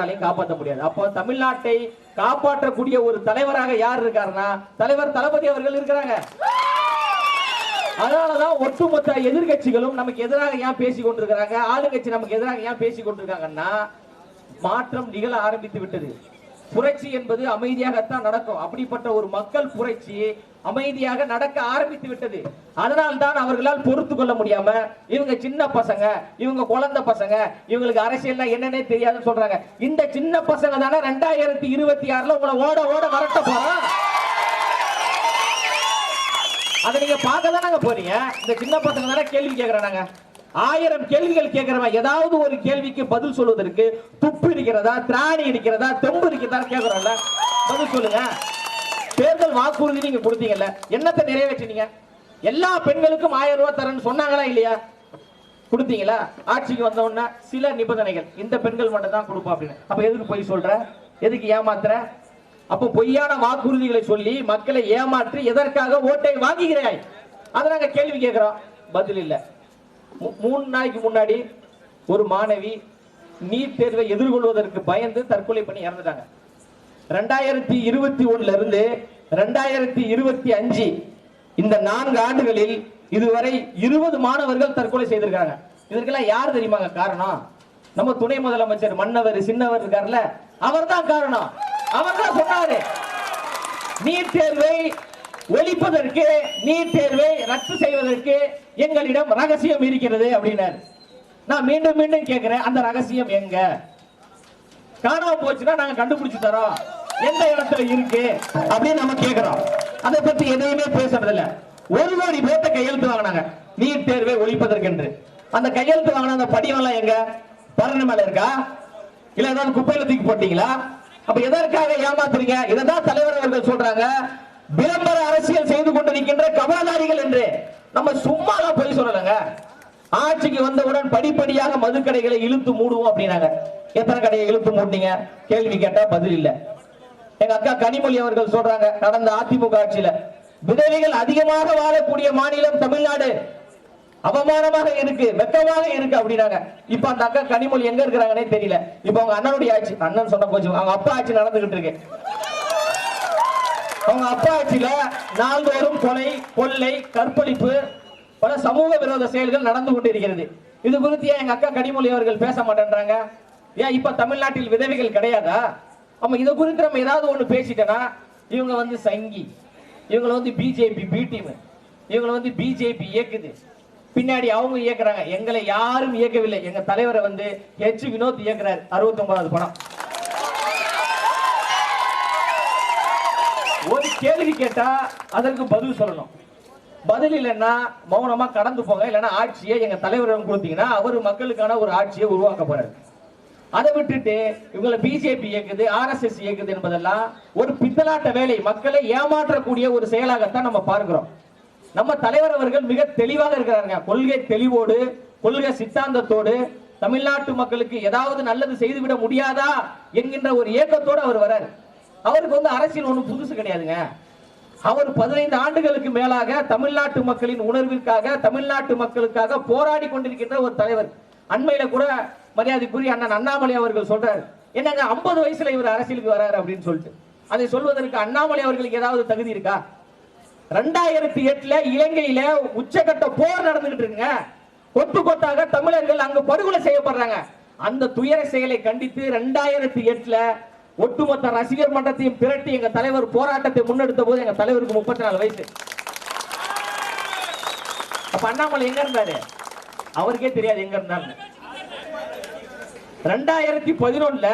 யாராலையும் காப்பாற்ற முடியாது. அப்போ தமிழ்நாட்டை காப்பாற்றக்கூடிய ஒரு தலைவராக யார் இருக்காருன்னா தலைவர் தளபதி அவர்கள் இருக்கிறாங்க. அதனாலதான் ஒட்டுமொத்த எதிர்கட்சிகளும் நமக்கு எதிராக ஏன் பேசி கொண்டிருக்கிறாங்க? ஆளுங்கட்சி நமக்கு எதிராக ஏன் பேசி கொண்டிருக்காங்கன்னா மாற்றம் நிகழ ஆரம்பித்து விட்டது. புரட்சி என்பது அமைதியாகத்தான் நடக்கும். அப்படிப்பட்ட ஒரு மக்கள் புரட்சி அமைதியாக நடக்க ஆரம்பித்து விட்டது. அதனால் தான் அவர்களால் பொறுத்து கொள்ள முடியாம இவங்க சின்ன பசங்க இவங்க குழந்தை பசங்க இவங்களுக்கு அரசியல்னா என்னன்னே தெரியாதுன்னு சொல்றாங்க. இந்த சின்ன பசங்க தானே ரெண்டாயிரத்தி இருபத்தி ஆறுல உங்களை ஓட ஓட வரட்ட போறோம் அதை நீங்க பார்க்க தானே போறீங்க? இந்த சின்ன பசங்க தானே கேள்வி கேட்கறாங்க ஆயிரம் கேள்விகள் கேட்கிறவன் ஏதாவது ஒரு கேள்விக்கு பதில் சொல்வதற்கு துப்பு இருக்கிறதா திராணி இருக்கிறதா தெம்பு இருக்கிறதா கேட்கறோம்ல. பதில் சொல்லுங்க. தேர்தல் வாக்குறுதி நீங்க கொடுத்தீங்கல்ல. என்னத்தை நிறைவேற்றினீங்க? எல்லா பெண்களுக்கும் ஆயிரம் ரூபாய் தரேன்னு சொன்னாங்களா இல்லையா? கொடுத்தீங்களா? ஆட்சிக்கு வந்த உடனே சில நிபந்தனைகள். இந்த பெண்கள் மட்டும் தான் கொடுப்பா அப்படின்னு. அப்ப எதுக்கு போய் சொல்ற? எதுக்கு ஏமாத்துற? அப்போ பொய்யான வாக்குறுதிகளை சொல்லி மக்களை ஏமாற்றி எதற்காக ஓட்டை வாங்குகிறாய்? அதை நாங்க கேள்வி கேட்கிறோம். பதில் இல்லை. மூணு நாளைக்கு முன்னாடி ஒரு மாணவி நீட் தேர்வை எதிர்கொள்வதற்கு பயந்து தற்கொலை பண்ணி இறந்துட்டாங்க. ரெண்டாயிரத்தி இருபத்தி ஒண்ணுல இருந்து ரெண்டாயிரத்தி இருபத்தி அஞ்சு இந்த நான்கு ஆண்டுகளில் இதுவரை இருபது மாணவர்கள் தற்கொலை செய்திருக்காங்க இதற்கெல்லாம் யார் தெரியுமாங்க காரணம்? நம்ம துணை முதலமைச்சர் மன்னவர் சின்னவர் இருக்கார்ல அவர் தான் காரணம். அவர் தான் சொன்னாரு நீட் தேர்வை ஒழிப்பதற்கு நீட் தேர்வை ரத்து செய்வதற்கு எங்களிடம் ரகசியம் இருக்கிறது அப்படின்னாரு. நான் மீண்டும் மீண்டும் கேட்கிறேன் அந்த ரகசியம் எங்க? காணாம போச்சுன்னா நாங்க கண்டுபிடிச்சு தரோம். எந்த இடத்துல இருக்கு? அப்படின்னு நம்ம கேட்கிறோம் அதை பத்தி எதையுமே பேசுறது இல்ல ஒரு கோடி பேர்த்த கையெழுத்து வாங்கினாங்க நீட் தேர்வை ஒழிப்பதற்கென்று. அந்த கையெழுத்து வாங்கின அந்த படிவெல்லாம் எங்க? பரணி மேல இருக்கா? இல்ல ஏதாவது குப்பையில தூக்கி போட்டீங்களா? அப்ப எதற்காக ஏமாத்துறீங்க? இதைதான் தலைவர் அவர்கள் சொல்றாங்க. விளம்பர அரசியல் செய்து கொண்டிருக்கின்ற கவனதாரிகள் என்று நம்ம சும்மாலாம் போய் சொல்லலைங்க. ஆட்சிக்கு வந்தவுடன் படிப்படியாக மதுக்கடைகளை இழுத்து மூடுவோம் அப்படின்னாங்க. எத்தனை கடையை இழுத்து மூட்டீங்க கேள்வி கேட்டா பதில் இல்லை. எங்க அக்கா கனிமொழி அவர்கள் சொல்றாங்க நடந்த அதிமுக ஆட்சியில விதவைகள் அதிகமாக வாழக்கூடிய மாநிலம் தமிழ்நாடு. அவமானமாக இருக்கு வெக்கமாக இருக்கு அப்படின்னாங்க. இப்ப அந்த அக்கா கனிமொழி எங்க இருக்கிறாங்கன்னே தெரியல. இப்ப அவங்க அண்ணனுடைய ஆட்சி அண்ணன் சொன்ன போச்சு அவங்க அப்பா ஆட்சி நடந்துகிட்டு இருக்கு. அவங்க அப்பா ஆட்சியில நாள்தோறும் கொலை கொள்ளை கற்பழிப்பு பல சமூக விரோத செயல்கள் நடந்து கொண்டிருக்கிறது. இது குறித்து ஏன் எங்க அக்கா கனிமொழி அவர்கள் பேச மாட்டேன்றாங்க? ஏன் இப்ப தமிழ்நாட்டில் விதவைகள் கிடையாதா? ஆமா இதை குறித்து நம்ம ஏதாவது ஒண்ணு பேசிட்டோன்னா இவங்க வந்து சங்கி இவங்களை வந்து பிஜேபி பி டீம் இவங்களை வந்து பிஜேபி இயக்குது. பின்னாடி அவங்க இயக்குறாங்க. எங்களை யாரும் இயக்கவில்லை. எங்க தலைவரை வந்து ஹெச் வினோத் இயக்குறாரு. அறுபத்தி ஒன்பதாவது படம் ஒரு கேள்வி கேட்டா அதற்கு பதில் சொல்லணும். பதில் இல்லைன்னா மௌனமா கடந்து போங்க இல்லைன்னா ஆட்சியை எங்க தலைவரிடம் கொடுத்தீங்கன்னா அவர் மக்களுக்கான ஒரு ஆட்சியை உருவாக்க போறாரு. அதை விட்டுட்டு இவங்களை பிஜேபி இயக்குது ஆர்எஸ்எஸ் இயக்குது என்பதெல்லாம் ஒரு பித்தலாட்ட வேலை. மக்களை ஏமாற்றக்கூடிய ஒரு செயலாகத்தான் நம்ம பார்க்கிறோம். நம்ம தலைவர் அவர்கள் மிக தெளிவாக இருக்கிறாருங்க. கொள்கை தெளிவோடு கொள்கை சித்தாந்தத்தோடு தமிழ்நாட்டு மக்களுக்கு ஏதாவது நல்லது செய்துவிட முடியாதா என்கின்ற ஒரு ஏக்கத்தோடு அவர் வர்றாரு. அவருக்கு வந்து அரசியல் ஒன்றும் புதுசு கிடையாதுங்க. அவர் பதினைந்து ஆண்டுகளுக்கு மேலாக தமிழ்நாட்டு மக்களின் உணர்விற்காக தமிழ்நாட்டு மக்களுக்காக போராடி கொண்டிருக்கின்ற ஒரு தலைவர். அண்மையில கூட மரியாதைக்குரிய அண்ணன் அண்ணாமலை அவர்கள் சொல்றாரு. என்னங்க 50 வயசுல இவர் அரசியலுக்கு வராரு அப்படின்னு சொல்லிட்டு. அதை சொல்வதற்கு அண்ணாமலை அவர்களுக்கு ஏதாவது தகுதி இருக்கா? ரெண்டாயிரத்தி எட்டுல இலங்கையில உச்சகட்ட போர் நடந்துகிட்டு இருக்குங்க. கொத்து கொத்தாக தமிழர்கள் அங்க படுகொலை செய்யப்படுறாங்க. அந்த துயர செயலை கண்டித்து ரெண்டாயிரத்தி எட்டுல ஒட்டுமொத்த ரசிகர் மன்றத்தையும் திரட்டி எங்க தலைவர் போராட்டத்தை முன்னெடுத்த போது எங்க தலைவருக்கு முப்பத்தி நாலு வயசு. அப்ப அண்ணாமலை எங்க இருந்தாரு? அவருக்கே தெரியாது எங்க இருந்தாரு ரெண்டாயிரத்தி பதினொன்னுல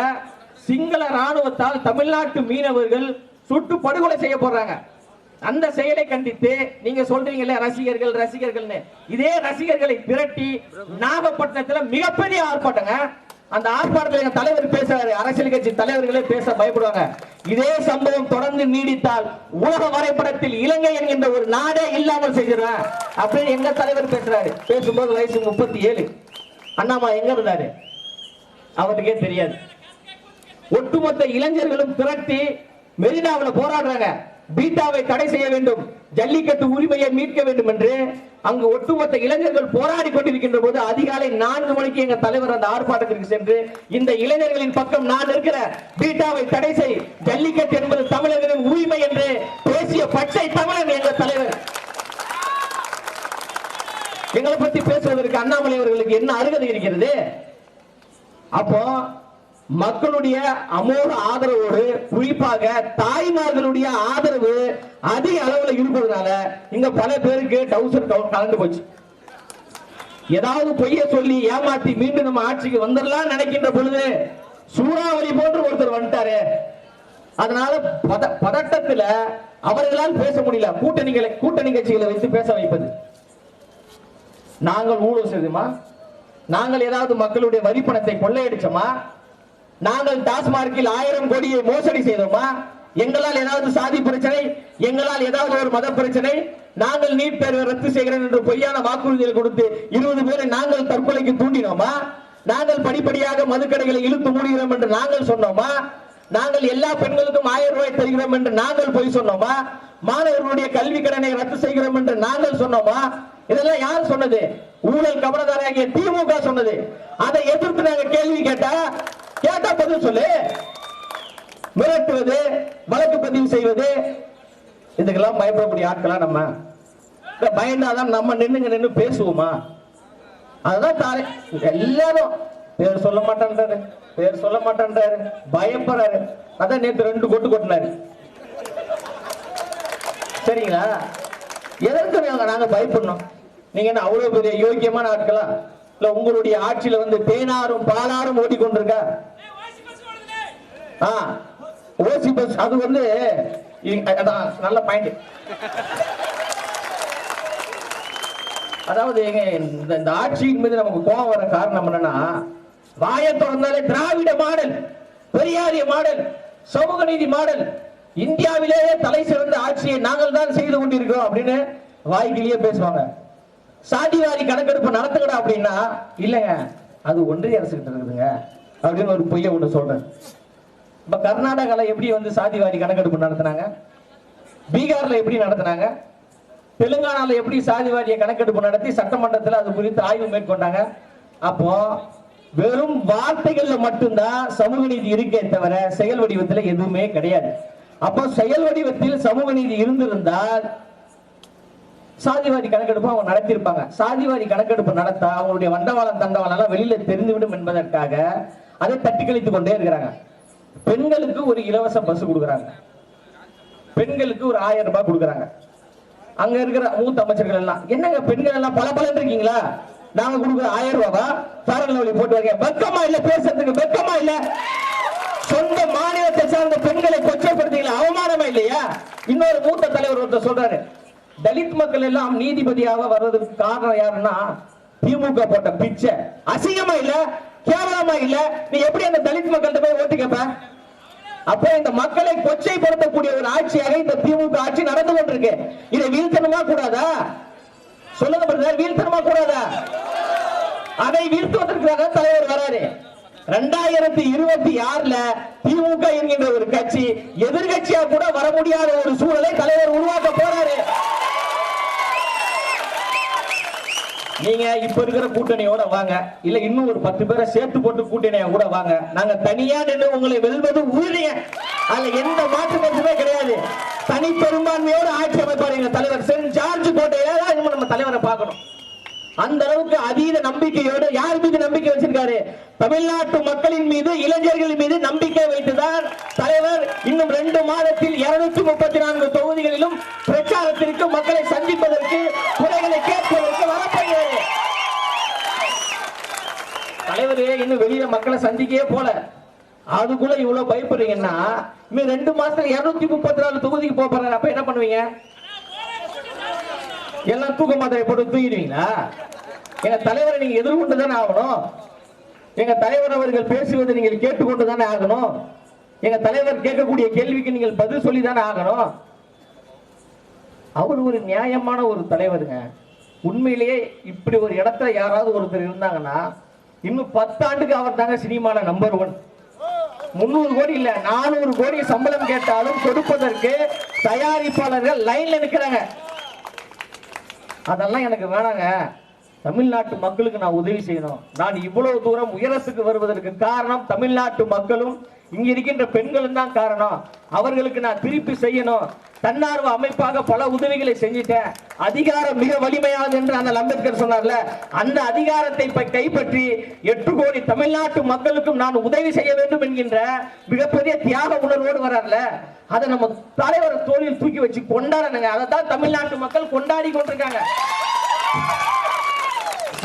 சிங்கள ராணுவத்தால் தமிழ்நாட்டு மீனவர்கள் சுட்டு படுகொலை செய்ய போறாங்க. அந்த செயலை கண்டித்து நீங்க சொல்றீங்கல்ல ரசிகர்கள் ரசிகர்கள்னு. இதே ரசிகர்களை திரட்டி நாகப்பட்டினத்துல மிகப்பெரிய ஆர்ப்பாட்டங்க. அந்த ஆர்ப்பாட்டத்தில் எங்க தலைவர் பேசுறாரு. அரசியல் கட்சி தலைவர்களே பேச பயப்படுவாங்க. இதே சம்பவம் தொடர்ந்து நீடித்தால் உலக வரைபடத்தில் இலங்கை என்கின்ற ஒரு நாடே இல்லாமல் செய்கிறேன் அப்படின்னு எங்க தலைவர் பேசுறாரு. பேசும்போது வயசு முப்பத்தி ஏழு அண்ணாமா எங்க இருந்தாரு? அவருக்கே தெரியாது. ஒட்டுமொத்த இளைஞர்களும் திரட்டி மெரினாவில் போராடுறாங்க. பீட்டாவை தடை செய்ய வேண்டும் ஜல்லிக்கட்டு உரிமையை மீட்க வேண்டும் என்று அங்கு ஒட்டுமொத்த இளைஞர்கள் போராடி கொண்டிருக்கின்ற போது அதிகாலை நான்கு மணிக்கு எங்க தலைவர் அந்த ஆர்ப்பாட்டத்திற்கு சென்று இந்த இளைஞர்களின் பக்கம் நான் இருக்கிற பீட்டாவை தடை செய் ஜல்லிக்கட்டு என்பது தமிழர்களின் உரிமை என்று பேசிய பச்சை தமிழன் எங்க தலைவர். எங்களை பத்தி பேசுவதற்கு அண்ணாமலை அவர்களுக்கு என்ன அருகதை இருக்கிறது? அப்போ மக்களுடைய அமோக ஆதரவோடு குறிப்பாக தாய்மார்களுடைய ஆதரவு அதிக அளவுல இருப்பதனால இங்க பல பேருக்கு டவுசர் கலந்து போச்சு. ஏதாவது பொய்ய சொல்லி ஏமாத்தி மீண்டும் நம்ம ஆட்சிக்கு வந்துடலாம் நினைக்கின்ற பொழுது சூறாவளி போன்று ஒருத்தர் வந்துட்டாரு. அதனால பத பதட்டத்துல அவர்களால் பேச முடியல. கூட்டணிகளை கூட்டணி கட்சிகளை வைத்து பேச வைப்பது. நாங்கள் ஊழல் செய்துமா? நாங்கள் ஏதாவது மக்களுடைய வரி பணத்தை கொள்ளையடிச்சோமா? நாங்கள் டாஸ்மார்க்கில் ஆயிரம் கோடியை மோசடி செய்தோமா? எங்களால் ஏதாவது சாதி பிரச்சனை எங்களால் ஏதாவது ஒரு மத பிரச்சனை நாங்கள் நீட் தேர்வை ரத்து செய்கிறோம் என்று பொய்யான வாக்குறுதிகள் கொடுத்து இருபது பேரை நாங்கள் தற்கொலைக்கு தூண்டினோமா? நாங்கள் படிப்படியாக மதுக்கடைகளை இழுத்து மூடுகிறோம் என்று நாங்கள் சொன்னோமா? நாங்கள் எல்லா பெண்களுக்கும் ஆயிரம் ரூபாய் தருகிறோம் என்று நாங்கள் பொய் சொன்னோமா? மாணவர்களுடைய கல்வி கடனை ரத்து செய்கிறோம் என்று நாங்கள் சொன்னோமா? இதெல்லாம் யார் சொன்னது? ஊழல் கபடதாராகிய திமுக சொன்னது. அதை எதிர்த்து நாங்கள் கேள்வி கேட்டா கேட்டா பதில் சொல்லு. மிரட்டுவது வழக்கு பதிவு செய்வது இதுக்கெல்லாம் பயப்படக்கூடிய ஆட்களா நம்ம. பயந்தாதான் நம்ம நின்னுங்க நின்று பேசுவோமா? அதுதான் தாரே எல்லாரும் பேர் சொல்ல மாட்டேன்றாரு. பேர் சொல்ல மாட்டேன்றாரு. பயப்படுறாரு. அதான் நேற்று ரெண்டு கொட்டு கொட்டினாரு. சரிங்களா? எதற்கு நாங்க நாங்க பயப்படணும்? நீங்க என்ன அவ்வளவு பெரிய யோக்கியமான ஆட்களா? இல்ல உங்களுடைய ஆட்சியில வந்து தேனாரும் பாலாரும் ஓடிக்கொண்டிருக்கா? ஓசி பஸ் அது வந்து அதான் நல்ல பாயிண்ட் அதாவது இந்த இந்த ஆட்சியின் மீது நமக்கு கோபம் வர காரணம் என்னன்னா வாயை திறந்தாலே திராவிட மாடல் பெரியாரிய மாடல் சமூக நீதி மாடல் இந்தியாவிலேயே தலை சிறந்த ஆட்சியை நாங்கள் தான் செய்து கொண்டிருக்கிறோம் அப்படின்னு வாய்க்கிலேயே பேசுவாங்க. சாதிவாரி கணக்கெடுப்பு நடத்துக்கடா அப்படின்னா இல்லைங்க அது ஒன்றிய அரசு கிட்ட இருக்குதுங்க அப்படின்னு ஒரு பொய்ய ஒன்று சொல்றேன். இப்ப கர்நாடகால எப்படி வந்து சாதிவாரி கணக்கெடுப்பு நடத்துனாங்க? பீகார்ல எப்படி நடத்துனாங்க? தெலுங்கானால எப்படி சாதிவாரிய கணக்கெடுப்பு நடத்தி சட்டமன்றத்தில் அது குறித்து ஆய்வு மேற்கொண்டாங்க? அப்போ வெறும் வார்த்தைகள்ல மட்டும்தான் சமூக நீதி இருக்கே தவிர செயல் வடிவத்தில் எதுவுமே கிடையாது. அப்போ செயல் வடிவத்தில் சமூக நீதி இருந்திருந்தால் சாதிவாரி கணக்கெடுப்பு அவங்க நடத்தியிருப்பாங்க. சாதிவாரி கணக்கெடுப்பு நடத்த அவங்களுடைய வண்டவாளம் தண்டவாளம் எல்லாம் வெளியில தெரிந்துவிடும் என்பதற்காக அதை தட்டி கழித்துக் கொண்டே இருக்கிறாங்க. பெண்களுக்கு ஒரு இலவச பஸ் கொடுக்குறாங்க. பெண்களுக்கு ஒரு ஆயிரம் ரூபாய் கொடுக்குறாங்க. அங்க இருக்கிற மூத்த அமைச்சர்கள் எல்லாம் என்னங்க பெண்கள் எல்லாம் பல பலன் இருக்கீங்களா? நாங்க கொடுக்குற ஆயிரம் ரூபாவா? ஃபேரன் வழி போட்டு வரீங்க வெக்கமா இல்ல பேசுறதுக்கு வெக்கமா இல்ல. சொந்த மாநிலத்தை சார்ந்த பெண்களை கொச்சப்படுத்தீங்களா அவமானமா இல்லையா? இன்னொரு மூத்த தலைவர் ஒருத்தர் சொல்றாரு. தலித் மக்கள் எல்லாம் நீதிபதியாக வர்றதுக்கு காரணம் யாருன்னா திமுக போட்ட பிச்சை. அசிங்கமா இல்ல? கேவலமா இல்ல? நீ எப்படி அந்த தலித் மக்கள்கிட்ட போய் ஓட்டு கேப்ப? அப்போ இந்த மக்களை கொச்சைப்படுத்தக்கூடிய ஒரு ஆட்சியாக இந்த திமுக ஆட்சி நடந்து கொண்டிருக்கு. இதை வீழ்த்தணுமா கூடாதா? சொல்லுங்க பிரதர் வீழ்த்தணுமா கூடாதா? அதை வீழ்த்துவதற்காக தலைவர் வராரு. ரெண்டாயிரத்தி இருபத்தி ஆறுல திமுக என்கின்ற ஒரு கட்சி எதிர்கட்சியா கூட வர முடியாத ஒரு சூழலை தலைவர் உருவாக்க போறாரு. நீங்க இப்ப இருக்கிற கூட்டணியோட வாங்க. இல்ல இன்னும் ஒரு பத்து பேரை சேர்த்து போட்டு கூட்டணியா கூட வாங்க. நாங்க தனியா நின்று உங்களை வெல்வது உறுதிங்க அதுல எந்த மாற்று கருத்துமே கிடையாது. தனி பெரும்பான்மையோட ஆட்சி அமைப்பார் எங்க தலைவர். சென்ட் ஜார்ஜ் கோட்டையில தான் நம்ம தலைவரை பார்க்கணும். அந்த அளவுக்கு அதீத நம்பிக்கையோடு யார் மீது நம்பிக்கை வச்சிருக்காரு? தமிழ்நாட்டு மக்களின் மீது இளைஞர்கள் மீது நம்பிக்கை வைத்துதான் தலைவர் இன்னும் ரெண்டு மாதத்தில் இருநூத்தி முப்பத்தி நான்கு தொகுதிகளிலும் பிரச்சாரத்திற்கு மக்களை சந்திப்பதற்கு குறைகளை கேட்பதற்கு வரப்படுகிறது தலைவரே இன்னும் வெளியில மக்களை சந்திக்கவே போல. அதுக்குள்ள இவ்வளவு பயப்படுறீங்கன்னா இன்னும் ரெண்டு மாசத்துல இருநூத்தி முப்பத்தி நாலு தொகுதிக்கு போக போறாரு. அப்ப என்ன பண்ணுவீங்க? எல்லாம் தூக்க மாத்திரை போட்டு தூங்கிடுவீங்களா? எங்க தலைவரை நீங்க எதிர்கொண்டு தானே ஆகணும். எங்க தலைவர் அவர்கள் பேசுவதை நீங்கள் கேட்டுக்கொண்டு தானே ஆகணும். எங்க தலைவர் கேட்கக்கூடிய கேள்விக்கு நீங்கள் பதில் சொல்லி தானே ஆகணும். அவர் ஒரு நியாயமான ஒரு தலைவருங்க. உண்மையிலேயே இப்படி ஒரு இடத்துல யாராவது ஒருத்தர் இருந்தாங்கன்னா இன்னும் பத்தாண்டுக்கு அவர் தாங்க சினிமால நம்பர் ஒன் முந்நூறு கோடி இல்ல நானூறு கோடி சம்பளம் கேட்டாலும் கொடுப்பதற்கு தயாரிப்பாளர்கள் லைன்ல நிக்கிறாங்க. அதெல்லாம் எனக்கு வேணாங்க. தமிழ்நாட்டு மக்களுக்கு நான் உதவி செய்யணும். நான் இவ்வளவு தூரம் உயரத்துக்கு வருவதற்கு காரணம் தமிழ்நாட்டு மக்களும் இங்க இருக்கின்ற பெண்களும் தான் காரணம். அவர்களுக்கு நான் திருப்பி செய்யணும். தன்னார்வ அமைப்பாக பல உதவிகளை செஞ்சிட்டேன். அதிகாரம் மிக வலிமையானது என்று அந்த அம்பேத்கர் சொன்னார்ல அந்த அதிகாரத்தை கைப்பற்றி எட்டு கோடி தமிழ்நாட்டு மக்களுக்கும் நான் உதவி செய்ய வேண்டும் என்கின்ற மிகப்பெரிய தியாக உணர்வோடு வர்றார்ல அதை நம்ம தலைவர் தோழில் தூக்கி வச்சு கொண்டாடணுங்க. அதை தான் தமிழ்நாட்டு மக்கள் கொண்டாடி கொண்டிருக்காங்க.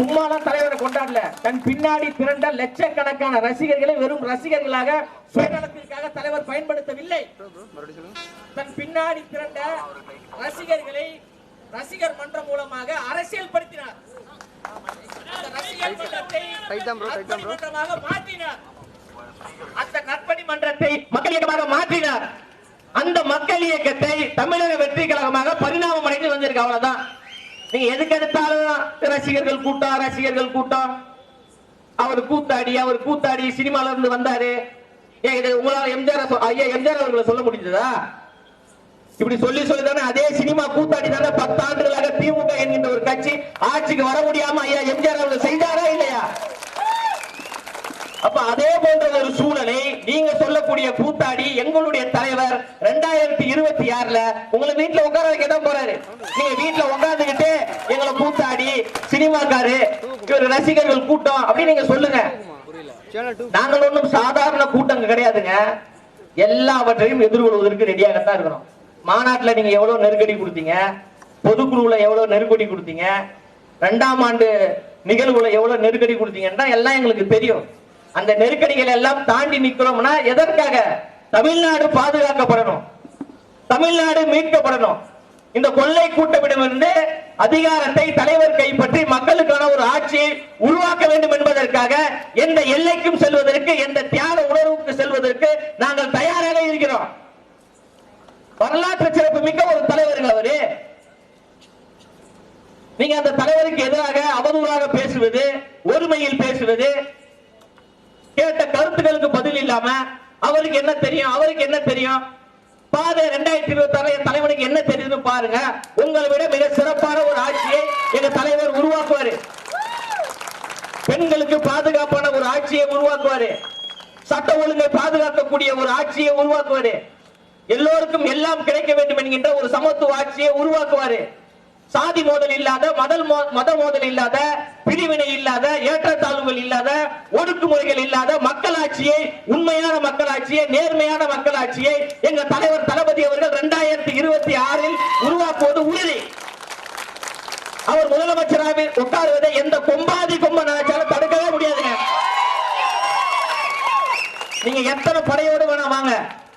சும்மாதான் தலைவரை கொண்டாடல. தன் பின்னாடி திரண்ட லட்சக்கணக்கான ரசிகர்களை வெறும் ரசிகர்களாக சுயநலத்திற்காக தலைவர் பயன்படுத்தவில்லை. தன் பின்னாடி திரண்ட ரசிகர்களை ரசிகர் மன்றம் மூலமாக அரசியல் படுத்தினார் அந்த ரசிகர் மன்றத்தை மக்கள் இயக்கமாக மாற்றினார். அந்த மக்கள் இயக்கத்தை தமிழக வெற்றி கழகமாக பரிணாமம் அடைந்து வந்திருக்கு. அவ்வளவுதான். நீங்க எதுக்கு எடுத்தாலும் ரசிகர்கள் கூட்டம் ரசிகர்கள் கூட்டம். அவர் கூத்தாடி அவர் கூத்தாடி சினிமால இருந்து வந்தாரு. ஏன் உங்களால எம்ஜிஆர் ஐயா எம்ஜிஆர் அவர்களை சொல்ல முடிஞ்சதா? இப்படி சொல்லி சொல்லி தானே அதே சினிமா கூத்தாடி தானே பத்தாண்டுகளாக திமுக என்கின்ற ஒரு கட்சி ஆட்சிக்கு வர முடியாம ஐயா எம்ஜிஆர் அவர்கள் செய்தாரா இல்லையா? அப்ப அதே போன்ற ஒரு சூழலை. நீங்க சொல்லக்கூடிய கூத்தாடி எங்களுடைய தலைவர் ரெண்டாயிரத்தி இருபத்தி ஆறுல உங்களை வீட்டுல உட்கார வைக்க தான் போறாரு. நீங்க வீட்டுல உட்கார்ந்துகிட்டு எங்களை கூத்தாடி சினிமாக்காரு இவர் ரசிகர்கள் கூட்டம் அப்படின்னு நீங்க சொல்லுங்க. நாங்கள் ஒன்றும் சாதாரண கூட்டம் கிடையாதுங்க. எல்லாவற்றையும் எதிர்கொள்வதற்கு ரெடியாகத்தான் இருக்கிறோம். மாநாட்டுல நீங்க எவ்வளவு நெருக்கடி கொடுத்தீங்க? பொதுக்குழுவுல எவ்வளவு நெருக்கடி கொடுத்தீங்க? ரெண்டாம் ஆண்டு நிகழ்வுல எவ்வளவு நெருக்கடி கொடுத்தீங்கன்னா எல்லாம் எங்களுக்கு தெரியும். அந்த நெருக்கடிகள் எல்லாம் தாண்டி நிற்கிறோம்னா எதற்காக? தமிழ்நாடு பாதுகாக்கப்படணும். தமிழ்நாடு மீட்கப்படணும். இந்த கொள்ளை கூட்டமிடமிருந்து அதிகாரத்தை தலைவர் கைப்பற்றி மக்களுக்கான ஒரு ஆட்சியை உருவாக்க வேண்டும் என்பதற்காக எந்த எல்லைக்கும் செல்வதற்கு எந்த தியாக உணர்வுக்கு செல்வதற்கு நாங்கள் தயாராக இருக்கிறோம். வரலாற்று சிறப்பு மிக்க ஒரு தலைவர்கள் அவரு. நீங்க அந்த தலைவருக்கு எதிராக அவதூறாக பேசுவது ஒருமையில் பேசுவது கேட்ட கருத்துக்களுக்கு பதில் இல்லாம அவருக்கு என்ன தெரியும் அவருக்கு என்ன தெரியும்? பாதை ரெண்டாயிரத்தி இருபத்தி ஆறு என் தலைவனுக்கு என்ன தெரியுதுன்னு பாருங்க. உங்களை விட மிக சிறப்பான ஒரு ஆட்சியை எங்க தலைவர் உருவாக்குவாரு. பெண்களுக்கு பாதுகாப்பான ஒரு ஆட்சியை உருவாக்குவாரு. சட்ட ஒழுங்கை பாதுகாக்கக்கூடிய ஒரு ஆட்சியை உருவாக்குவாரு. எல்லோருக்கும் எல்லாம் கிடைக்க வேண்டும் என்கின்ற ஒரு சமத்துவ ஆட்சியை உருவாக்குவாரு. சாதி மோதல் இல்லாத மதல் மோ- மத மோதல் இல்லாத பிரிவினை இல்லாத ஏற்றத்தாழ்வுகள் இல்லாத ஒடுக்குமுறைகள் இல்லாத மக்களாட்சியை உண்மையான மக்களாட்சியை நேர்மையான மக்களாட்சியை எங்க தலைவர் தளபதி அவர்கள் இரண்டாயிரத்தி இருபத்தி ஆறில் உருவாக்குவது உறுதி. அவர் முதலமைச்சராக உட்காருவதை எந்த கொம்பாதி கொம்ப நினைச்சாலும் தடுக்கவே முடியாதுங்க. நீங்க எத்தனை படையோடு வேணா வாங்க.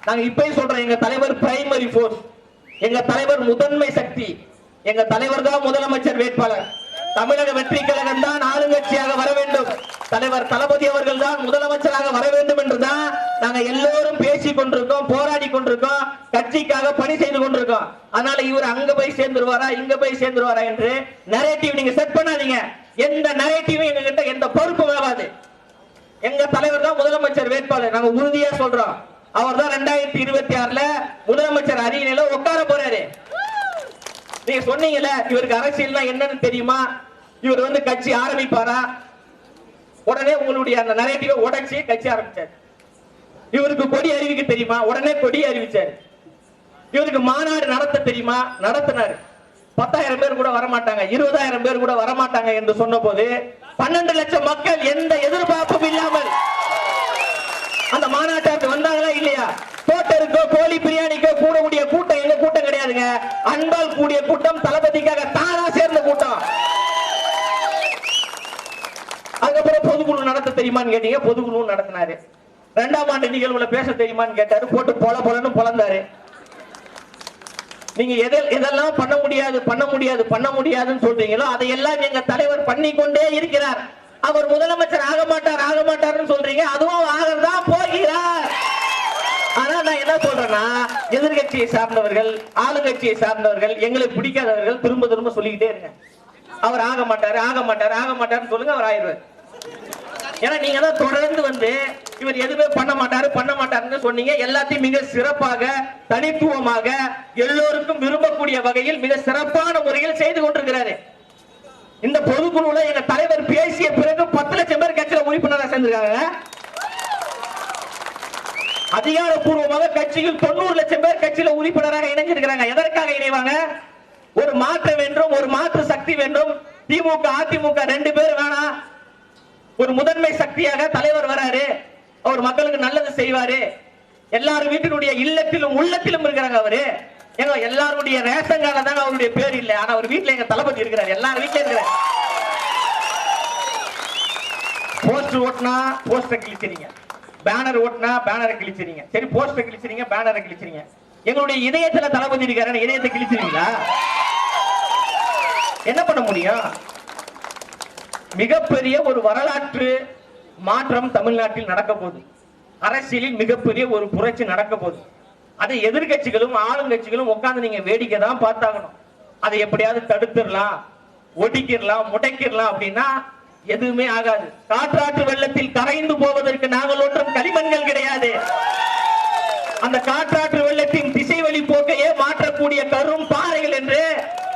நாங்க இப்பயும் சொல்றோம் எங்க தலைவர் பிரைமரி போர்ஸ் எங்க தலைவர் முதன்மை சக்தி எங்க தலைவர் தான் முதலமைச்சர் வேட்பாளர். தமிழக வெற்றி கழகம் தான் ஆளுங்கட்சியாக வர வேண்டும். தலைவர் தளபதி அவர்கள் தான் முதலமைச்சராக வர வேண்டும் என்றுதான் நாங்க எல்லோரும் பேசி கொண்டிருக்கோம் போராடி கொண்டிருக்கோம் கட்சிக்காக பணி செய்து கொண்டிருக்கோம். அதனால இவர் அங்க போய் சேர்ந்துருவாரா இங்க போய் சேர்ந்துருவாரா என்று நரேட்டிவ் நீங்க செட் பண்ணாதீங்க. எந்த நரேட்டிவும் எங்க கிட்ட எந்த பொறுப்பும் ஆகாது. எங்க தலைவர் தான் முதலமைச்சர் வேட்பாளர். நாங்க உறுதியா சொல்றோம். அவர் தான் ரெண்டாயிரத்தி இருபத்தி ஆறுல முதலமைச்சர் அரியணையில உட்கார போறாரு. நீங்க சொன்னீங்கல்ல இவருக்கு அரசியல்னா என்னன்னு தெரியுமா? இவர் வந்து கட்சி ஆரம்பிப்பாரா? உடனே உங்களுடைய அந்த நரேட்டிவை உடச்சி கட்சி ஆரம்பிச்சார். இவருக்கு கொடி அறிவிக்க தெரியுமா? உடனே கொடி அறிவிச்சார் இவருக்கு மாநாடு நடத்த தெரியுமா? நடத்தினார். பத்தாயிரம் பேர் கூட வரமாட்டாங்க இருபதாயிரம் பேர் கூட வரமாட்டாங்க என்று சொன்னபோது பன்னெண்டு லட்சம் மக்கள் எந்த எதிர்பார்ப்பும் இல்லாமல் அந்த மாநாட்டாருக்கு வந்தாங்களா இல்லையா? கோழி பிரியாணிக்கோ கூடக்கூடிய கூட்டம் எங்க கூட்டம் கிடையாதுங்க. அன்பால் கூடிய கூட்டம் தளபதிக்காக தானா சேர்ந்த கூட்டம். அதுக்கப்புறம் பொதுக்குழு நடத்த தெரியுமான்னு கேட்டீங்க பொதுக்குழு நடத்தினாரு. ரெண்டாம் ஆண்டு நிகழ்வுல பேச தெரியுமான்னு கேட்டாரு போட்டு பொல பொலன்னு பொழந்தாரு நீங்க எதை எதெல்லாம் பண்ண முடியாது பண்ண முடியாது பண்ண முடியாதுன்னு சொல்றீங்களோ அதையெல்லாம் எங்க தலைவர் பண்ணி கொண்டே இருக்கிறார். அவர் முதலமைச்சர் ஆக மாட்டார் ஆக மாட்டார்னு சொல்றீங்க அதுவும் ஆகதான் போகிறார். ஆனா நான் என்ன சொல்றேன்னா எதிர்கட்சியை சார்ந்தவர்கள் ஆளுங்கட்சியை சார்ந்தவர்கள் எங்களை பிடிக்காதவர்கள் திரும்ப திரும்ப சொல்லிக்கிட்டே இருங்க. அவர் ஆக மாட்டாரு ஆக மாட்டாரு ஆக மாட்டாருன்னு சொல்லுங்க அவர் ஆயிடுவார். ஏன்னா நீங்க தான் தொடர்ந்து வந்து இவர் எதுவுமே பண்ண மாட்டாரு பண்ண மாட்டாருன்னு சொன்னீங்க. எல்லாத்தையும் மிக சிறப்பாக தனித்துவமாக எல்லோருக்கும் விரும்பக்கூடிய வகையில் மிக சிறப்பான முறையில் செய்து கொண்டிருக்கிறாரு. இந்த பொதுக்குழுல எங்க தலைவர் பேசிய பிறகு பத்து லட்சம் பேர் கட்சியில உறுப்பினராக சேர்ந்திருக்காங்க. அதிகாரப்பூர்வமாக கட்சியில் தொண்ணூறு லட்சம் பேர் கட்சியில உறுப்பினராக இணைஞ்சிருக்கிறாங்க. எதற்காக இணைவாங்க? ஒரு மாற்றம் வேண்டும் ஒரு மாற்று சக்தி வேண்டும். திமுக அதிமுக ரெண்டு பேர் வேணாம் ஒரு முதன்மை சக்தியாக தலைவர் வராரு. அவர் மக்களுக்கு நல்லது செய்வாரு. எல்லார் வீட்டினுடைய இல்லத்திலும் உள்ளத்திலும் இருக்கிறாங்க அவரு. ஏங்க எல்லாருடைய ரேஷன் கார்டுல தாங்க அவருடைய பேர் இல்லை. ஆனா அவர் வீட்டுல எங்க தளபதி இருக்கிறார். எல்லாரும் வீட்டுல இருக்கிறார். போஸ்ட் ஓட்டினா போஸ்டர் கிழிச்சிருங்க பேனர் ஓட்டினா பேனரை கிழிச்சிருங்க. சரி போஸ்டர் கிழிச்சிருங்க பேனரை கிழிச்சிருங்க. எங்களுடைய இதயத்துல தளபதி இருக்காரு இதயத்தை கிழிச்சிருங்களா என்ன பண்ண முடியும்? மிகப்பெரிய ஒரு வரலாற்று மாற்றம் தமிழ்நாட்டில் நடக்க போகுது. அரசியலில் மிகப்பெரிய ஒரு புரட்சி நடக்க போகுது. அதை எதிர்க்கட்சிகளும் ஆளுங்கட்சிகளும் உட்காந்து நீங்க வேடிக்கை தான் பார்த்தாகணும். அதை எப்படியாவது தடுத்துடலாம் ஒடிக்கிடலாம் முடைக்கிடலாம் அப்படின்னா எதுவுமே ஆகாது. காற்றாற்று வெள்ளத்தில் கரைந்து போவதற்கு நாங்கள் ஒன்றும் களிமண்கள் கிடையாது. அந்த காற்றாற்று வெள்ளத்தின் திசை வழி போக்கையே மாற்றக்கூடிய கரும் பாறைகள் என்று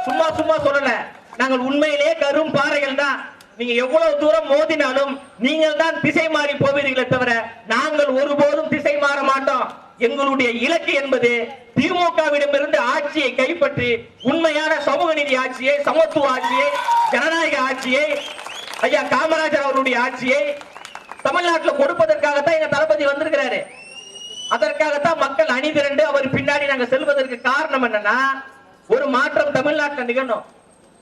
சும்மா சும்மா சொல்லல. நாங்கள் உண்மையிலே கரும் பாறைகள் தான். நீங்க எவ்வளவு தூரம் மோதினாலும் நீங்கள் தான் திசை மாறி போவீர்களே தவிர நாங்கள் ஒருபோதும் திசை மாற மாட்டோம். எங்களுடைய இலக்கு என்பது திமுகவிடமிருந்து ஆட்சியை கைப்பற்றி உண்மையான சமூக நீதி ஆட்சியை சமத்துவ ஆட்சியை ஜனநாயக ஆட்சியை ஐயா காமராஜர் அவருடைய ஆட்சியை தமிழ்நாட்டில் கொடுப்பதற்காகத்தான் எங்க தளபதி வந்திருக்கிறாரு. அதற்காகத்தான் மக்கள் அணி திரண்டு அவர் பின்னாடி நாங்க செல்வதற்கு காரணம் என்னன்னா ஒரு மாற்றம் தமிழ்நாட்டில் நிகழணும்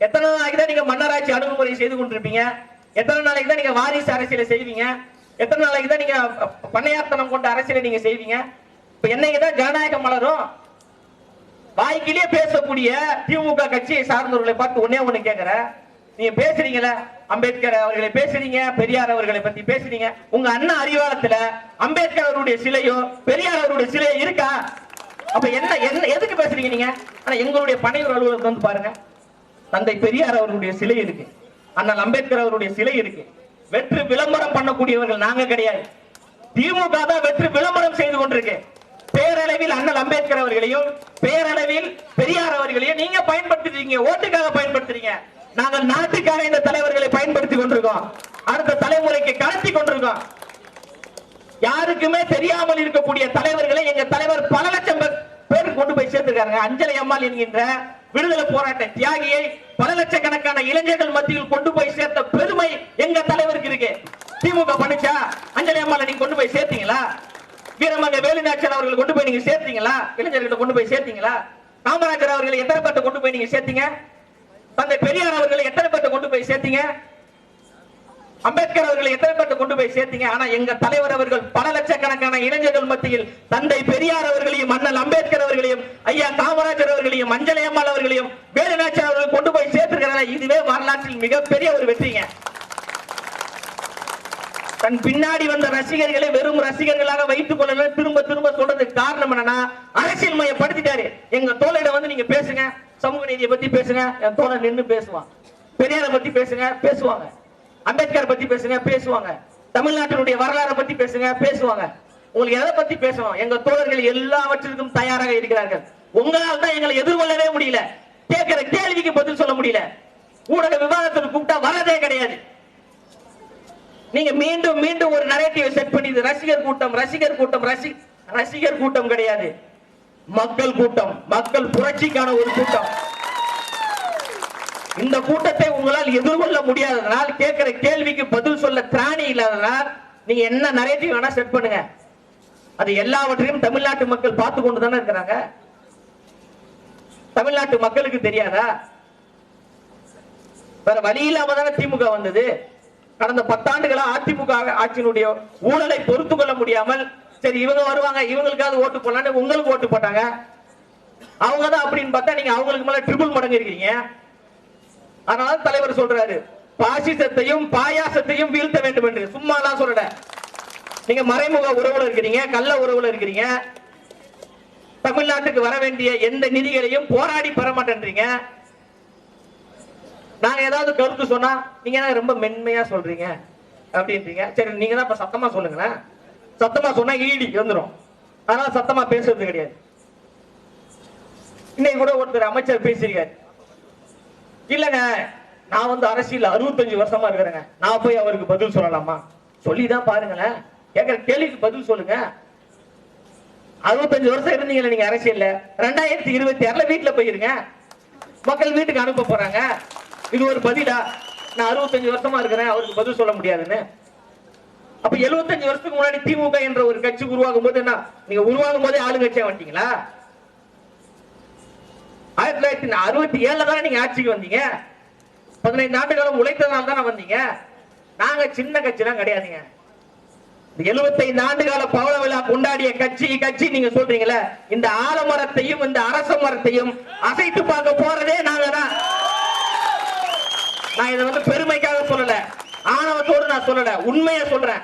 எத்தனை நாளைக்கு தான் நீங்க மன்னராட்சி அணுகுமுறை செய்து கொண்டிருப்பீங்க? எத்தனை நாளைக்கு தான் நீங்க வாரிசு அரசியலை செய்வீங்க? எத்தனை நாளைக்கு தான் நீங்க பண்ணையார்த்தனம் கொண்ட அரசியலை நீங்க செய்வீங்க? இப்ப என்னைக்கு தான் ஜனநாயகம் மலரும்? வாய்க்கிலேயே பேசக்கூடிய திமுக கட்சியை சார்ந்தவர்களை பார்த்து ஒன்னே ஒண்ணு கேட்கிறேன் நீங்க பேசுறீங்களா அம்பேத்கர் அவர்களை பேசுறீங்க பெரியார் அவர்களை பத்தி பேசுறீங்க. உங்க அண்ணா அறிவாளத்துல அம்பேத்கர் அவருடைய சிலையோ பெரியார் அவருடைய சிலையோ இருக்கா? அப்ப என்ன என்ன எதுக்கு பேசுறீங்க நீங்க? ஆனா எங்களுடைய பனையூர் அலுவலகத்தை வந்து பாருங்க. தந்தை பெரியார் அவருடைய சிலை இருக்கு. அண்ணல் அம்பேத்கர் அவருடைய சிலை இருக்கு. வெற்று விளம்பரம் பண்ணக்கூடியவர்கள் நாங்க கிடையாது. திமுக தான் வெற்று விளம்பரம் செய்து கொண்டிருக்கேன். பேரளவில் அண்ணல் அம்பேத்கர் அவர்களையும் பேரளவில் பெரியார் அவர்களையும் நீங்க பயன்படுத்துறீங்க ஓட்டுக்காக பயன்படுத்துறீங்க. நாங்கள் நாட்டுக்காக இந்த தலைவர்களை பயன்படுத்தி கொண்டிருக்கோம். அடுத்த தலைமுறைக்கு கடத்தி கொண்டிருக்கோம். யாருக்குமே தெரியாமல் இருக்கக்கூடிய தலைவர்களை எங்க தலைவர் பல லட்சம் பேர் கொண்டு போய் சேர்த்திருக்காங்க அஞ்சலி அம்மாள் என்கின்ற விடுதலை போராட்ட தியாகியை பல லட்சக்கணக்கான இளைஞர்கள் மத்தியில் கொண்டு போய் சேர்த்த பெருமை எங்க தலைவருக்கு இருக்கு. திமுக பண்ணிச்சா? அஞ்சலி அம்மாளை நீங்க கொண்டு போய் சேர்த்தீங்களா? வீரமங்க வேலுநாச்சன் அவர்களை கொண்டு போய் நீங்க சேர்த்தீங்களா? இளைஞர்கிட்ட கொண்டு போய் சேர்த்தீங்களா? காமராஜர் அவர்களை எத்தனை பேர்ட்ட கொண்டு போய் நீங்க சேர்த்தீங்க? தந்தை பெரியார் அவர்களை எத்தனை பேர்த்த கொண்டு போய் சேர்த்தீங்க? அம்பேத்கர் அவர்களை எத்தனை பேர்த்த கொண்டு போய் சேர்த்தீங்க? ஆனா எங்க தலைவர் அவர்கள் பல லட்சக்கணக்கான இளைஞர்கள் மத்தியில் தந்தை பெரியார் அவர்களையும் அண்ணல் அம்பேத்கர் அவர்களையும் ஐயா காமராஜர் அவர்களையும் மஞ்சளையம்மாள் அவர்களையும் வேலுநாச்சியார் அவர்கள் கொண்டு போய் சேர்த்திருக்கிறாங்க இதுவே வரலாற்றில் மிகப்பெரிய ஒரு வெற்றிங்க. தன் பின்னாடி வந்த ரசிகர்களை வெறும் ரசிகர்களாக வைத்துக் கொள்ள திரும்ப திரும்ப சொல்றதுக்கு காரணம் என்னன்னா அரசியல் மையப்படுத்திட்டாரு எங்க தோழரிடம் வந்து நீங்க பேசுங்க. சமூக நீதியை பத்தி பேசுங்க என் தோழர் நின்று பேசுவான். பெரியாரை பத்தி பேசுங்க பேசுவாங்க. அம்பேத்கர் பத்தி பேசுங்க பேசுவாங்க. தமிழ்நாட்டினுடைய வரலாறை பத்தி பேசுங்க பேசுவாங்க. உங்களுக்கு எதை பத்தி பேசணும்? எங்க தோழர்கள் எல்லாவற்றிற்கும் தயாராக இருக்கிறார்கள். உங்களால் தான் எங்களை எதிர்கொள்ளவே முடியல. கேட்கிற கேள்விக்கு பதில் சொல்ல முடியல. ஊடக விவாதத்துக்கு கூப்பிட்டா வரதே கிடையாது. நீங்க மீண்டும் மீண்டும் ஒரு நரேட்டிவ் செட் பண்ணி ரசிகர் கூட்டம் ரசிகர் கூட்டம் ரசி ரசிகர் கூட்டம் கிடையாது. மக்கள் கூட்டம் மக்கள் புரட்சிக்கான ஒரு கூட்டம். இந்த கூட்டத்தை உங்களால் எதிர்கொள்ள முடியாததனால் கேட்கிற கேள்விக்கு பதில் சொல்ல திராணி இல்லாததனால் நீங்க என்ன நரேட்டிவ் வேணா செட் பண்ணுங்க. அது எல்லாவற்றையும் தமிழ்நாட்டு மக்கள் பார்த்து கொண்டு தானே இருக்கிறாங்க? தமிழ்நாட்டு மக்களுக்கு தெரியாதா? வேற வழி இல்லாம தானே திமுக வந்தது. கடந்த பத்தாண்டுகளா அதிமுக ஆட்சியினுடைய ஊழலை பொறுத்து கொள்ள முடியாமல் சரி இவங்க வருவாங்க இவங்களுக்காவது ஓட்டு போடலான்னு உங்களுக்கு ஓட்டு போட்டாங்க. அவங்க தான் அப்படின்னு பார்த்தா நீங்க அவங்களுக்கு மேல ட்ரிபிள் மடங்கு இருக்கீங்க அதனால தலைவர் சொல்றாரு பாசிசத்தையும் பாயாசத்தையும் வீழ்த்த வேண்டும் என்று. சும்மா தான் சொல்லல. நீங்க மறைமுக உறவுல இருக்கிறீங்க கள்ள உறவுல இருக்கிறீங்க. தமிழ்நாட்டுக்கு வர வேண்டிய எந்த நிதிகளையும் போராடி பெற மாட்டேன்றீங்க. நாங்க ஏதாவது கருத்து சொன்னா நீங்க ரொம்ப மென்மையா சொல்றீங்க? அப்படின்றீங்க. சரி நீங்க தான் இப்ப சத்தமா சொல்லுங்களேன். சத்தமா சொன்னா ஈடி வந்துடும் அதனால சத்தமா பேசுறது கிடையாது. இன்னைக்கு கூட ஒருத்தர் அமைச்சர் பேசியிருக்காரு. இல்லங்க நான் வந்து அரசியல் அறுபத்தஞ்சு வருஷமா இருக்கிறேங்க. நான் போய் அவருக்கு பதில் சொல்லலாமா? சொல்லிதான் பாருங்களேன். கேட்கிற கேள்விக்கு பதில் சொல்லுங்க. அறுபத்தஞ்சு வருஷம் இருந்தீங்கல்ல நீங்க அரசியல்ல. ரெண்டாயிரத்தி இருபத்தி ஆறுல வீட்டுல போயிருங்க. மக்கள் வீட்டுக்கு அனுப்ப போறாங்க. இது ஒரு பதிலா? நான் அறுபத்தஞ்சு வருஷமா இருக்கிறேன் அவருக்கு பதில் சொல்ல முடியாதுன்னு. அப்ப 75 வருஷத்துக்கு முன்னாடி திமுக என்ற ஒரு கட்சி உருவாகும் போது என்ன? நீங்க உருவாகும் போதே ஆளுங்கட்சியா வந்துட்டீங்களா? ஆயிரத்தி தொள்ளாயிரத்தி அறுபத்தி ஏழுல தானே நீங்க ஆட்சிக்கு வந்தீங்க? பதினைந்து ஆண்டு காலம் உழைத்ததால தானே வந்தீங்க? நாங்க சின்ன கட்சிலாம் கிடையாதுங்க. இந்த 75 ஆண்டு கால பவள விழா கொண்டாடிய கட்சி கட்சி நீங்க சொல்றீங்களே இந்த ஆலமரத்தையும் இந்த அரச மரத்தையும் அசைத்து பார்க்க போறதே நாங்க தான். நான் இதை வந்து பெருமைக்காக சொல்லல. ஆணவத்தோடு நான் சொல்லல உண்மையை சொல்றேன்.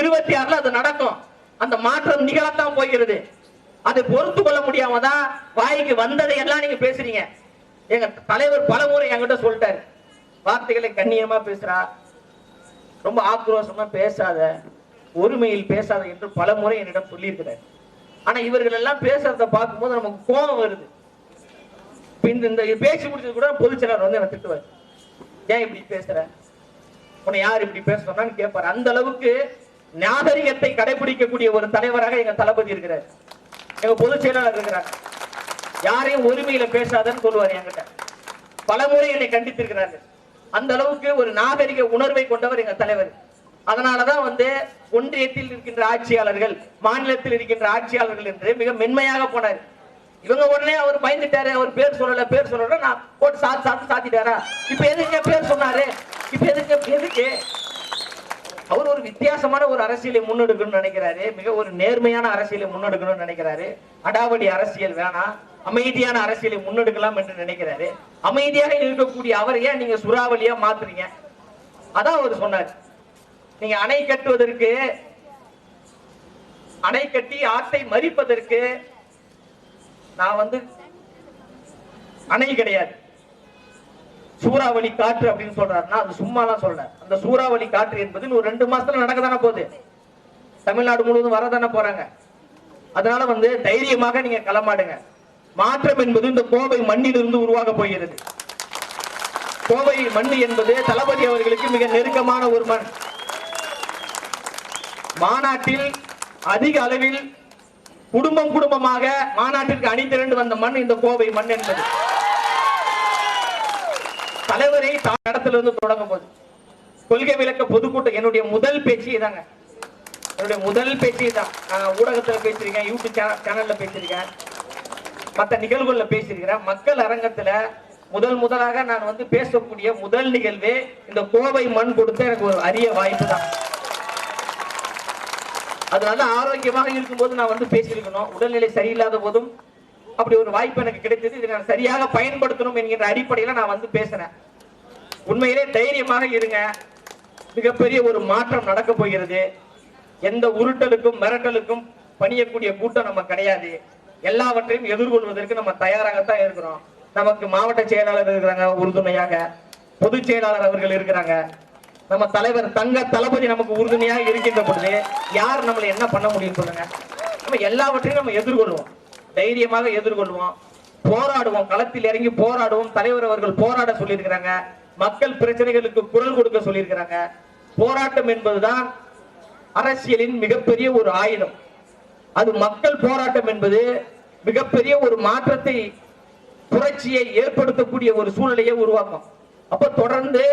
இருபத்தி ஆறுல அது நடக்கும். அந்த மாற்றம் நிகழத்தான் போகிறது. அதை பொறுத்து கொள்ள முடியாம தான் வாய்க்கு வந்ததை எல்லாம் நீங்க பேசுறீங்க. எங்க தலைவர் பல முறை என்கிட்ட சொல்லிட்டாரு. வார்த்தைகளை கண்ணியமா பேசுறா. ரொம்ப ஆக்ரோஷமா பேசாத ஒருமையில் பேசாத என்று பல முறை என்னிடம் சொல்லியிருக்கிறார். ஆனா இவர்கள் எல்லாம் பேசுறத பார்க்கும்போது நமக்கு கோபம் வருது. இந்த இந்த பேசி முடிச்சது கூட பொதுச்செயலாளர் வந்து என்ன திட்டுவார். ஏன் இப்படி பேசுற? உன்னை யார் இப்படி பேசணும்னு கேட்பாரு அந்த அளவுக்கு நாகரிகத்தை கடைபிடிக்கக்கூடிய ஒரு தலைவராக எங்க தளபதி இருக்கிறார். எங்க பொதுச் செயலாளர் இருக்கிறார். யாரையும் உரிமையில பேசாதன்னு சொல்லுவார் என்கிட்ட. பலமுறை என்னை கண்டித்திருக்கிறார்கள். அந்த அளவுக்கு ஒரு நாகரிக உணர்வை கொண்டவர் எங்க தலைவர். அதனாலதான் வந்து ஒன்றியத்தில் இருக்கின்ற ஆட்சியாளர்கள் மாநிலத்தில் இருக்கின்ற ஆட்சியாளர்கள் என்று மிக மென்மையாக போனார். இவங்க உடனே அவர் பயந்துட்டாரு. அவர் பேர் சொல்லல பேர் சொல்லல நான் போட்டு சாத்து சாத்து சாத்திட்டாரா? இப்ப எதுக்கு பேர் சொன்னாரு? இப்ப எதுக்கு எதுக்கு? அவர் ஒரு வித்தியாசமான ஒரு அரசியலை முன்னெடுக்கணும்னு நினைக்கிறாரு. மிக ஒரு நேர்மையான அரசியலை முன்னெடுக்கணும்னு நினைக்கிறாரு. அடாவடி அரசியல் வேணாம் அமைதியான அரசியலை முன்னெடுக்கலாம் என்று நினைக்கிறாரு. அமைதியாக இருக்கக்கூடிய அவர் ஏன் நீங்க சுறாவளியா மாத்துறீங்க? அதான் அவர் சொன்னார். நீங்க அணை கட்டுவதற்கு அணை கட்டி ஆற்றை மறிப்பதற்கு நான் வந்து அணை கிடையாது. சூறாவளி காற்று அப்படின்னு சொல்றாருன்னா அது சும்மாலாம் சொல்ல அந்த சூறாவளி காற்று என்பது ஒரு ரெண்டு மாசத்துல நடக்க தானே போகுது. தமிழ்நாடு முழுவதும் வரதானே போறாங்க. அதனால வந்து தைரியமாக நீங்க களமாடுங்க. மாற்றம் என்பது இந்த கோவை மண்ணிலிருந்து உருவாக போகிறது. கோவை மண் என்பது தளபதி அவர்களுக்கு மிக நெருக்கமான ஒரு மண். மாநாட்டில் அதிக அளவில் குடும்பம் குடும்பமாக மாநாட்டிற்கு அணி திரண்டு வந்த மண் இந்த கோவை மண் என்பது. தலைவரை தான் இடத்துல இருந்து தொடங்கும் போது கொள்கை விளக்க பொதுக்கூட்டம் என்னுடைய முதல் பேச்சு இதாங்க. என்னுடைய முதல் பேச்சு தான் நான் ஊடகத்துல பேசியிருக்கேன் யூடியூப் சேனல்ல பேசியிருக்கேன் மற்ற நிகழ்வுகள்ல பேசியிருக்கிறேன். மக்கள் அரங்கத்துல முதல் முதலாக நான் வந்து பேசக்கூடிய முதல் நிகழ்வே இந்த கோவை மண் கொடுத்த எனக்கு ஒரு அரிய வாய்ப்பு தான் அது நல்ல ஆரோக்கியமாக இருக்கும்போது நான் வந்து பேசியிருக்கணும். உடல்நிலை சரியில்லாத போதும் அப்படி ஒரு வாய்ப்பு எனக்கு கிடைத்தது. இதை நான் சரியாக பயன்படுத்தணும் என்கின்ற அடிப்படையில நான் வந்து பேசினேன் உண்மையிலே தைரியமாக இருங்க. மிகப்பெரிய ஒரு மாற்றம் நடக்க போகிறது. எந்த உருட்டலுக்கும் மிரட்டலுக்கும் பணியக்கூடிய கூட்டம் நம்ம கிடையாது. எல்லாவற்றையும் எதிர்கொள்வதற்கு நம்ம தயாராகத்தான் இருக்கிறோம். நமக்கு மாவட்ட செயலாளர் இருக்கிறாங்க உறுதுணையாக. பொதுச் செயலாளர் அவர்கள் இருக்கிறாங்க. நம்ம தலைவர் தங்க தளபதி நமக்கு உறுதுணையாக இருக்கின்ற பொழுது யார் நம்மளை என்ன பண்ண முடியும் சொல்லுங்க. நம்ம எல்லாவற்றையும் நம்ம எதிர்கொள்வோம். தைரியமாக எதிர்கொள்வோம். போராடுவோம். களத்தில் இறங்கி போராடுவோம். தலைவர் அவர்கள் போராட சொல்லியிருக்கிறாங்க. மக்கள் பிரச்சனைகளுக்கு குரல் கொடுக்க சொல்லியிருக்கிறாங்க. போராட்டம் என்பதுதான் அரசியலின் மிகப்பெரிய ஒரு ஆயுதம். அது மக்கள் போராட்டம் என்பது மிகப்பெரிய ஒரு மாற்றத்தை புரட்சியை ஏற்படுத்தக்கூடிய ஒரு சூழ்நிலையை உருவாக்கும். அப்ப தொடர்ந்து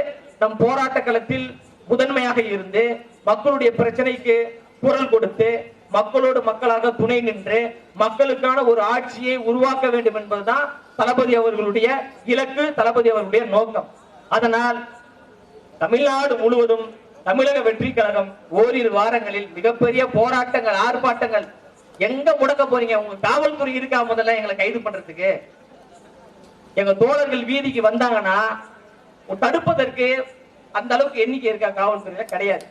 நம் போராட்ட களத்தில் முதன்மையாக இருந்து மக்களுடைய பிரச்சனைக்கு குரல் கொடுத்து மக்களோடு மக்களாக துணை நின்று மக்களுக்கான ஒரு ஆட்சியை உருவாக்க வேண்டும் என்பதுதான் தளபதி அவர்களுடைய இலக்கு தளபதி அவர்களுடைய நோக்கம். அதனால் தமிழ்நாடு முழுவதும் தமிழக வெற்றி கழகம் ஓரிரு வாரங்களில் மிகப்பெரிய போராட்டங்கள் ஆர்ப்பாட்டங்கள். எங்க முடக்க போறீங்க? உங்க காவல்துறை இருக்கா முதல்ல எங்களை கைது பண்றதுக்கு? எங்க தோழர்கள் வீதிக்கு வந்தாங்கன்னா தடுப்பதற்கு அந்த அளவுக்கு எண்ணிக்கை இருக்கா காவல்துறையில? கிடையாது.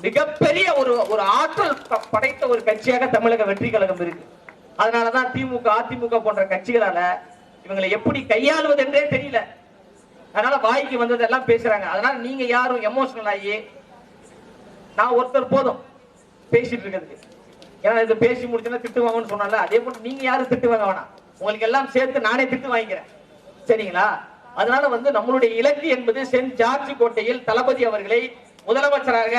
மிகப்பெரிய ஒரு ஒரு ஆற்றல் ப- படைத்த ஒரு கட்சியாக தமிழக வெற்றி கழகம் இருக்கு. அதனாலதான் திமுக அதிமுக போன்ற கட்சிகளால இவங்களை எப்படி கையாளுவது என்றே தெரியல. அதனால வாய்க்கு வந்ததெல்லாம் பேசுறாங்க. அதனால நீங்க யாரும் எமோஷனல் ஆகி நான் ஒருத்தர் போதும் பேசிட்டு இருக்கிறதுக்கு. ஏன்னா இது பேசி முடிச்சுன்னா திட்டு வாங்கன்னு சொன்னால அதே போல நீங்க யாரும் திட்டு வாங்க வேணாம். உங்களுக்கு எல்லாம் சேர்த்து நானே திட்டு வாங்கிக்கிறேன். சரிங்களா? அதனால வந்து நம்மளுடைய இலக்கு என்பது சென்ட் ஜார்ஜ் கோட்டையில் தளபதி அவர்களை முதலமைச்சராக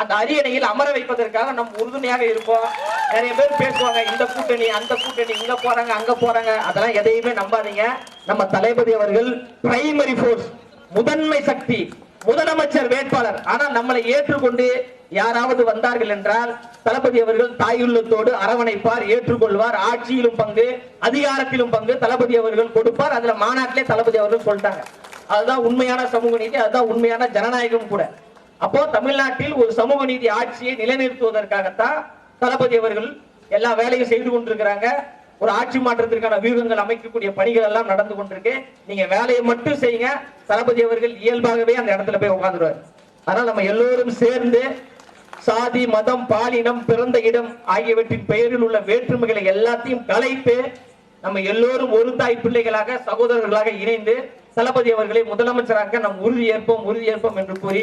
அந்த அரியணையில் அமர வைப்பதற்காக நம்ம உறுதுணையாக இருப்போம். நிறைய பேர் பேசுவாங்க இந்த கூட்டணி அந்த கூட்டணி இங்க போறாங்க அங்க போறாங்க. அதெல்லாம் எதையுமே நம்பாதீங்க. நம்ம தளபதி அவர்கள் பிரைமரி ஃபோர்ஸ் முதன்மை சக்தி முதலமைச்சர் வேட்பாளர். ஆனால் நம்மளை ஏற்றுக்கொண்டு யாராவது வந்தார்கள் என்றால் தளபதி அவர்கள் தாயுள்ளத்தோடு அரவணைப்பார் ஏற்றுக்கொள்வார். ஆட்சியிலும் பங்கு அதிகாரத்திலும் பங்கு தளபதி அவர்கள் கொடுப்பார். அதுல மாநாட்டிலே தளபதி அவர்கள் சொல்லிட்டாங்க. அதுதான் உண்மையான சமூக நீதி அதுதான் உண்மையான ஜனநாயகம் கூட. அப்போ தமிழ்நாட்டில் ஒரு சமூக நீதி ஆட்சியை நிலைநிறுத்துவதற்காகத்தான் தளபதி அவர்கள் எல்லா வேலையும் செய்து கொண்டிருக்கிறாங்க. ஒரு ஆட்சி மாற்றத்திற்கான வியூகங்கள் அமைக்கக்கூடிய பணிகள் எல்லாம் நடந்து கொண்டிருக்கு. நீங்க வேலையை மட்டும் செய்யுங்க. தளபதி அவர்கள் இயல்பாகவே அந்த இடத்துல போய் உட்கார்ந்துருவார் அதனால நம்ம எல்லோரும் சேர்ந்து சாதி மதம் பாலினம் பிறந்த இடம் ஆகியவற்றின் பெயரில் உள்ள வேற்றுமைகளை எல்லாத்தையும் கலைத்து நம்ம எல்லோரும் ஒரு தாய் பிள்ளைகளாக சகோதரர்களாக இணைந்து தளபதி அவர்களை முதலமைச்சராக நாம் உறுதி ஏற்போம் உறுதி ஏற்போம் என்று கூறி